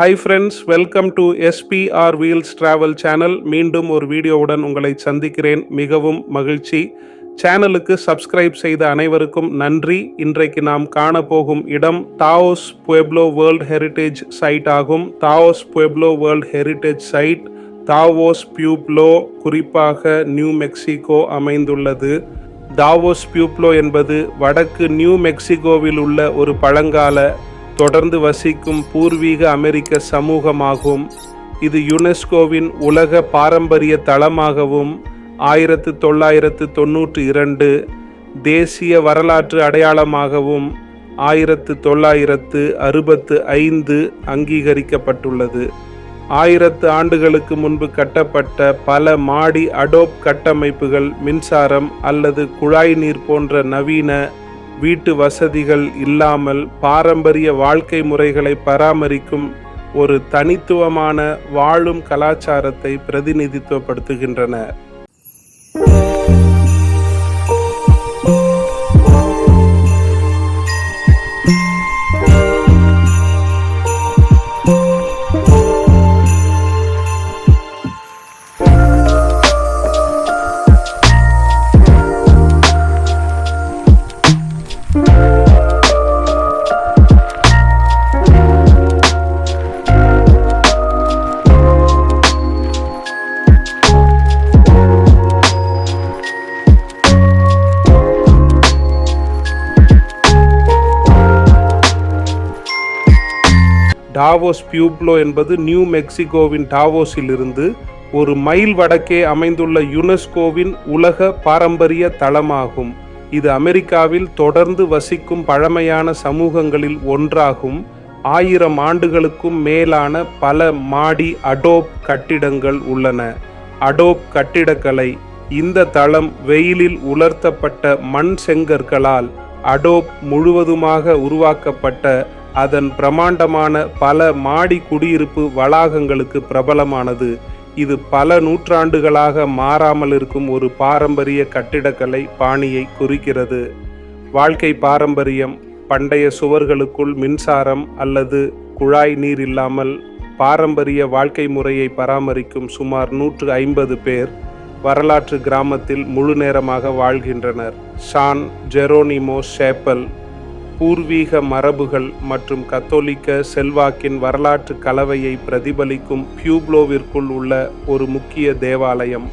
Hi friends welcome to SPR wheels travel channel மீண்டும் ஒரு வீடியோவுடன் உங்களை சந்திக்கிறேன். மிகவும் மகிழ்ச்சி. சேனலுக்கு சப்ஸ்கிரைப் செய்த அனைவருக்கும் நன்றி. இன்றைக்கு நாம் காணப்போகும் இடம் Taos Pueblo world heritage site ஆகும். Taos Pueblo world heritage site Taos Pueblo குறிப்பாக நியூ மெக்சிகோ அமைந்துள்ளது. தாவோஸ் பியூப்ளோ என்பது வடக்கு நியூ மெக்சிகோவில் உள்ள ஒரு பழங்கால தொடர்ந்து வசிக்கும் பூர்வீக அமெரிக்க சமூகமாகும். இது யுனெஸ்கோவின் உலக பாரம்பரிய தளமாகவும் ஆயிரத்து தொள்ளாயிரத்து தொன்னூற்றி இரண்டு தேசிய வரலாற்று அடையாளமாகவும் ஆயிரத்து தொள்ளாயிரத்து அறுபத்து ஐந்து அங்கீகரிக்கப்பட்டுள்ளது. ஆயிரத்து ஆண்டுகளுக்கு முன்பு கட்டப்பட்ட பல மாடி அடோப் கட்டமைப்புகள் மின்சாரம் அல்லது குழாய் நீர் போன்ற நவீன வீட்டு வசதிகள் இல்லாமல் பாரம்பரிய வாழ்க்கை முறைகளை பராமரிக்கும் ஒரு தனித்துவமான வாழும் கலாச்சாரத்தை பிரதிநிதித்துவப்படுத்துகின்றன டாவோஸ் பியூப்லோ என்பது நியூ மெக்சிகோவின் டாவோஸில் இருந்து ஒரு மைல் வடக்கே அமைந்துள்ள யுனெஸ்கோவின் உலக பாரம்பரிய தளமாகும். இது அமெரிக்காவில் தொடர்ந்து வசிக்கும் பழமையான சமூகங்களில் ஒன்றாகும். ஆயிரம் ஆண்டுகளுக்கும் மேலான பல மாடி அடோப் கட்டிடங்கள் உள்ளன. அடோப் கட்டிடக்கலை இந்த தளம் வெயிலில் உலர்த்தப்பட்ட மண் செங்கற்களால் அடோப் முழுவதுமாக உருவாக்கப்பட்ட அதன் பிரமாண்டமான பல மாடி குடியிருப்பு வளாகங்களுக்கு பிரபலமானது. இது பல நூற்றாண்டுகளாக மாறாமல் இருக்கும் ஒரு பாரம்பரிய கட்டிடக்கலை பாணியை குறிக்கிறது. வாழ்க்கை பாரம்பரியம் பண்டைய சுவர்களுக்குள் மின்சாரம் அல்லது குழாய் நீர் இல்லாமல் பாரம்பரிய வாழ்க்கை முறையை பராமரிக்கும் சுமார் நூற்று ஐம்பது பேர் வரலாற்று கிராமத்தில் முழு நேரமாக வாழ்கின்றனர். ஷான் ஜெரோனிமோ ஷேப்பல் பூர்வீக மரபுகள் மற்றும் கத்தோலிக்க செல்வாக்கின் வரலாற்று கலவையை பிரதிபலிக்கும் பியூப்ளோவிற்குள் உள்ள ஒரு முக்கிய தேவாலயம்.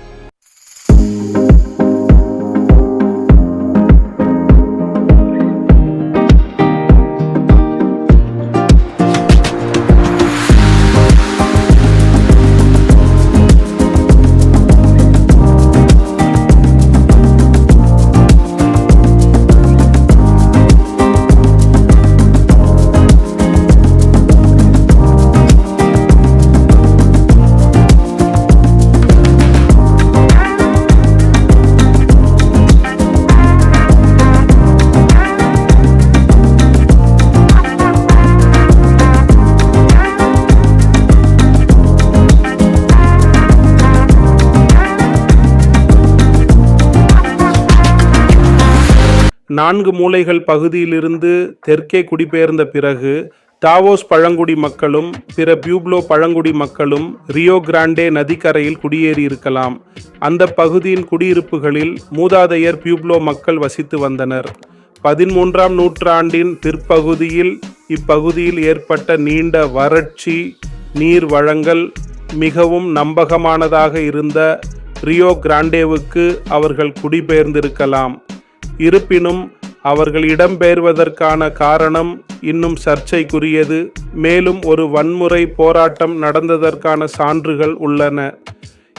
நான்கு மூலைகள் பகுதியிலிருந்து தெற்கே குடிபெயர்ந்த பிறகு டாவோஸ் பழங்குடி மக்களும் பிற பியூப்ளோ பழங்குடி மக்களும் ரியோ கிராண்டே நதிக்கரையில் குடியேறியிருக்கலாம் அந்த பகுதியின் குடியிருப்புகளில் மூதாதையர் பியூப்ளோ மக்கள் வசித்து வந்தனர். பதிமூன்றாம் நூற்றாண்டின் பிற்பகுதியில் இப்பகுதியில் ஏற்பட்ட நீண்ட வறட்சி நீர் வழங்கல் மிகவும் நம்பகமானதாக இருந்த ரியோ கிராண்டேவுக்கு அவர்கள் குடிபெயர்ந்திருக்கலாம். இருப்பினும் அவர்கள் இடம்பெயர்வதற்கான காரணம் இன்னும் சர்ச்சைக்குரியது. மேலும் ஒரு வன்முறை போராட்டம் நடந்ததற்கான சான்றுகள் உள்ளன.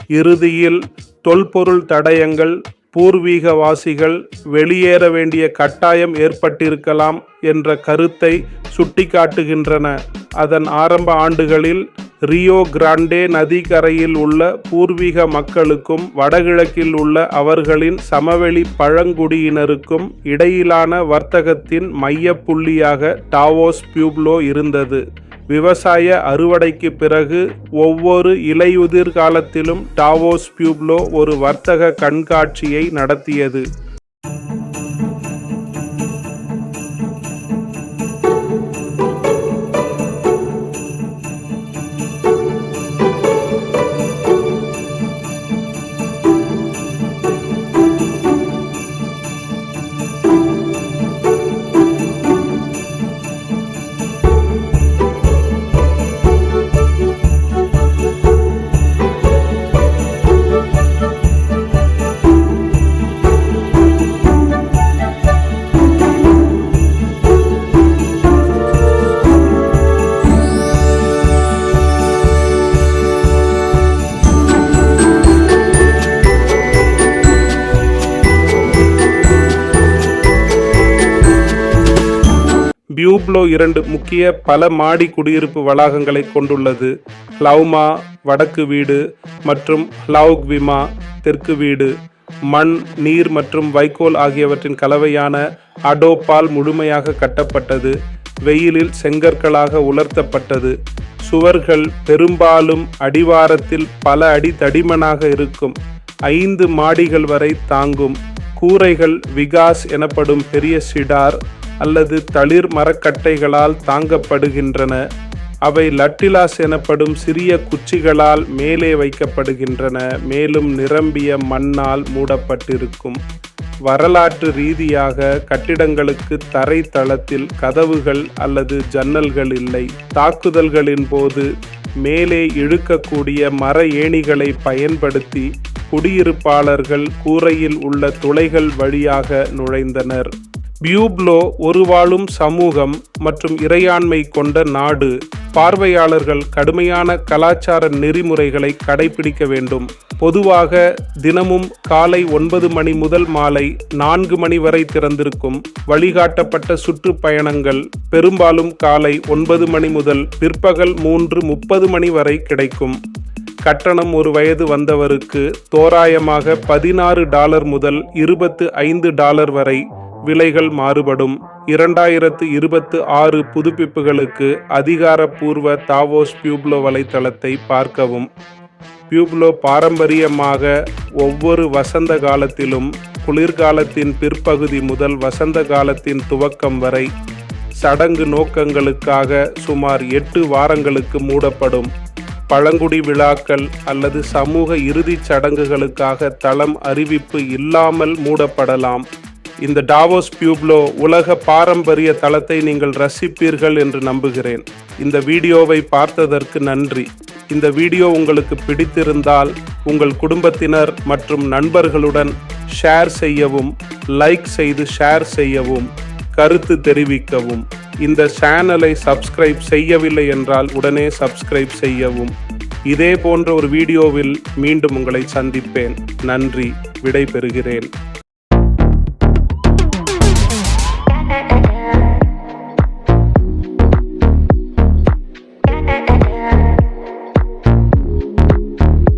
இறுதியில் தொல்பொருள் தடயங்கள் பூர்வீகவாசிகள் வெளியேற வேண்டிய கட்டாயம் ஏற்பட்டிருக்கலாம் என்ற கருத்தை சுட்டிக்காட்டுகின்றன. அதன் ஆரம்ப ஆண்டுகளில் ரியோ கிராண்டே நதிக்கரையில் உள்ள பூர்வீக மக்களுக்கும் வடகிழக்கில் உள்ள அவர்களின் சமவெளி பழங்குடியினருக்கும் இடையிலான வர்த்தகத்தின் மைய புள்ளியாக டாவோஸ் பியூப்லோ இருந்தது. விவசாய அறுவடைக்கு பிறகு ஒவ்வொரு இலையுதிர் காலத்திலும் டாவோஸ் பியூப்லோ ஒரு வர்த்தக கண்காட்சியை நடத்தியது. பியூப்லோ இரண்டு முக்கிய பல மாடி குடியிருப்பு வளாகங்களை கொண்டுள்ளது. ஹ்லௌமா வடக்கு வீடு மற்றும் ஹ்லௌக்விமா தெற்கு வீடு. மண் நீர் மற்றும் வைக்கோல் ஆகியவற்றின் கலவையான அடோப்பால் முழுமையாக கட்டப்பட்டது. வெயிலில் செங்கற்களாக உலர்த்தப்பட்டது. சுவர்கள் பெரும்பாலும் அடிவாரத்தில் பல அடி தடிமனாக இருக்கும். ஐந்து மாடிகள் வரை தாங்கும். கூரைகள் விகாஸ் எனப்படும் பெரிய சிடார் அல்லது தளிர் மரக்கட்டைகளால் தாங்கப்படுகின்றன. அவை லட்டிலாஸ் எனப்படும் சிறிய குச்சிகளால் மேலே வைக்கப்படுகின்றன மேலும் நிரம்பிய மண்ணால் மூடப்பட்டிருக்கும். வரலாற்று ரீதியாக கட்டிடங்களுக்கு தரை தளத்தில் கதவுகள் அல்லது ஜன்னல்கள் இல்லை. தாக்குதல்களின் போது மேலே இழுக்கக்கூடிய மர ஏணிகளை பயன்படுத்தி குடியிருப்பாளர்கள் கூரையில் உள்ள துளைகள் வழியாக நுழைந்தனர். பியூப்ளோ ஒரு வாழும் சமூகம் மற்றும் இறையாண்மை கொண்ட நாடு பார்வையாளர்கள் கடுமையான கலாச்சார நெறிமுறைகளை கடைபிடிக்க வேண்டும். பொதுவாக தினமும் காலை ஒன்பது மணி முதல் மாலை நான்கு மணி வரை திறந்திருக்கும் வழிகாட்டப்பட்ட சுற்றுப்பயணங்கள் பெரும்பாலும் காலை ஒன்பது மணி முதல் பிற்பகல் மூன்று முப்பது மணி வரை கிடைக்கும். கட்டணம் ஒரு வயது வந்தவருக்கு தோராயமாக பதினாறு டாலர் முதல் இருபத்து ஐந்து டாலர் வரை விலைகள் மாறுபடும். இரண்டாயிரத்து இருபத்து ஆறு புதுப்பிப்புகளுக்கு அதிகாரப்பூர்வ தாவோஸ் பியூப்ளோ வலைத்தளத்தை பார்க்கவும். பியூப்லோ பாரம்பரியமாக ஒவ்வொரு வசந்த காலத்திலும் குளிர்காலத்தின் பிற்பகுதி முதல் வசந்த காலத்தின் துவக்கம் வரை சடங்கு நோக்கங்களுக்காக சுமார் எட்டு வாரங்களுக்கு மூடப்படும். பழங்குடி விழாக்கள் அல்லது சமூக இறுதிச் சடங்குகளுக்காக தளம் அறிவிப்பு இல்லாமல் மூடப்படலாம். இந்த டாவோஸ் பியூப்லோ உலக பாரம்பரிய தளத்தை நீங்கள் ரசிப்பீர்கள் என்று நம்புகிறேன். இந்த வீடியோவை பார்த்ததற்கு நன்றி. இந்த வீடியோ உங்களுக்கு பிடித்திருந்தால் உங்கள் குடும்பத்தினர் மற்றும் நண்பர்களுடன் ஷேர் செய்யவும் லைக் செய்து ஷேர் செய்யவும் கருத்து தெரிவிக்கவும். இந்த சேனலை சப்ஸ்கிரைப் செய்யவில்லை என்றால் உடனே சப்ஸ்கிரைப் செய்யவும். இதே போன்ற ஒரு வீடியோவில் மீண்டும் உங்களை சந்திப்பேன். நன்றி. விடை பெறுகிறேன்